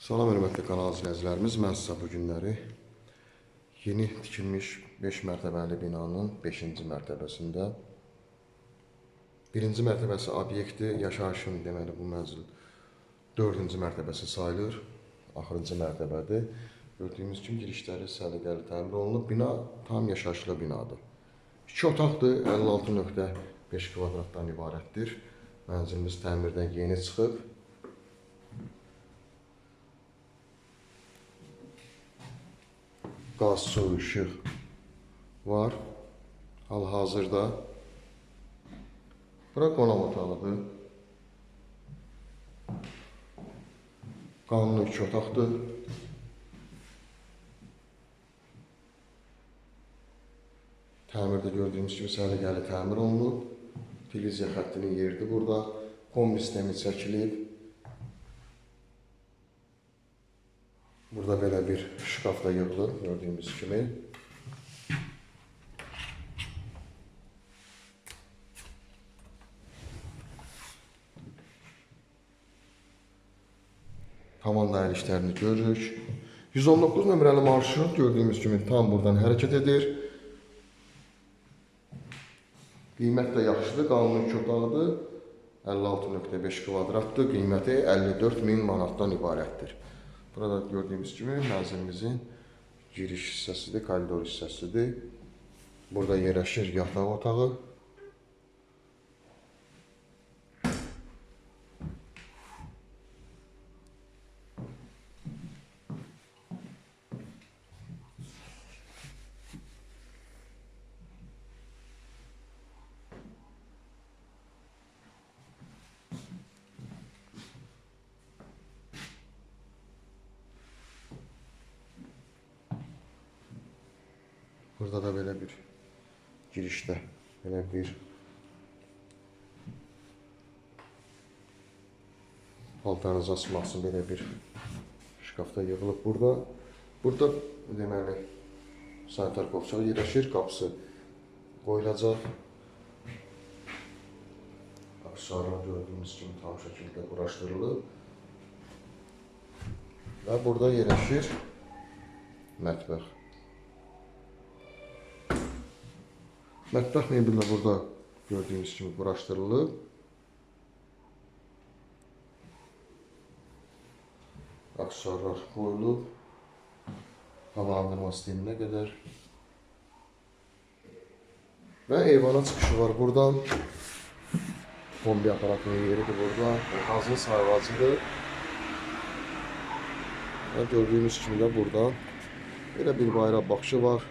Salam hörmətli kanal izləyicilərimiz. Mən sizə bu günləri yeni tikilmiş 5 mərtəbəli binanın 5-ci mərtəbəsində 1-ci mərtəbəsi obyekti yaşayışın deməli bu mənzil 4-cü mərtəbəsi sayılır. Axırıncı mərtəbədir. Gördüyümüz kimi girişləri səliqəli təmir olunub. Bina tam yaşayışlı binadır. 2 otaqdır, 56.5 kvadratdan ibarətdir. Mənzilimiz təmirdən yeni çıxıb. Qaz, su, işıq var. Hal-hazırda. Bura qonaq otağıdır. Qanunlu iki otaqdır. Təmirdə gördüyümüz kimi səliqəli təmir olunub. Televiziya xəttinin yeridir burada. Kombi sistemi çəkilib. Burada belə bir şkaf da yığılıb gördüyümüz kimi. Tavan dairə işlərini görürük. 119 nömrəli marşrut gördüyümüz kimi tam buradan hərəkət edir. Qiymət də yaxşıdır, qanuni iki otaqdır. 56.5 kvadratdır, qiyməti 54 min manatdan ibarətdir. Burada gördüyümüz kimi mənzilimizin giriş hissəsidir, koridor hissəsidir. Burada yerləşir yataq otağı. Burada da belə bir girişdə belə bir paltarınızı üçün belə bir şkafda yığılıb burada. Burada deməli sanitar qovçağı yerləşir, qapısı qoyulacaq. Aksesuarlar gördüyünüz kimi tam şəkildə quraşdırılıb. Və burada yerləşir mətbəx. Mətbəx mebeli burada gördüyünüz kimi quraşdırılıb. Aksesuarlar qoyulub. Havalandırma sisteminə qədər. Və eyvana çıxışı var buradan. Kombi aparatının yeridir burada. Hazır sayğacıdır. Və gördüyünüz kimi də buradan belə bir bayrak baxışı var.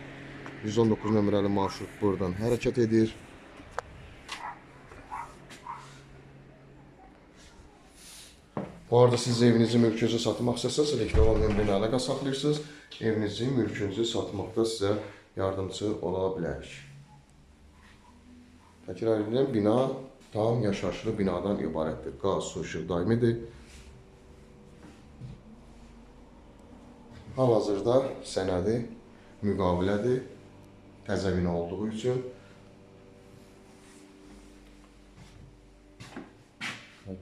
119 nömrəli marşrut buradan hərəkət edir. Bu arada siz evinizi, mülkünüzü satmaq istəsəniz, elektron nömrəni əlaqə saxlayırsınız. Evinizi, mülkünüzü satmaqda sizə yardımcı ola bilərik. Təkrar edirəm, bina tam yaşayışlı binadan ibarətdir. Qaz, su, işıq daimidir. Hal-hazırda sənədi müqavilədir. Təzə bina olduğu üçün.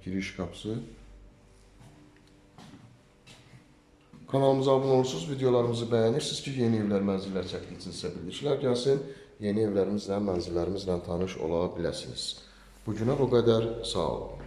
Giriş qapısı. Kanalımıza abunə olursunuz, videolarımızı bəyənirsiniz ki, yeni evlər, mənzillər çəkdikcə sizə bildirişlər gəlsin. Yeni evlərimizlə, mənzillərimizlə tanış ola biləsiniz. Bu günə bu qədər. Sağ olun.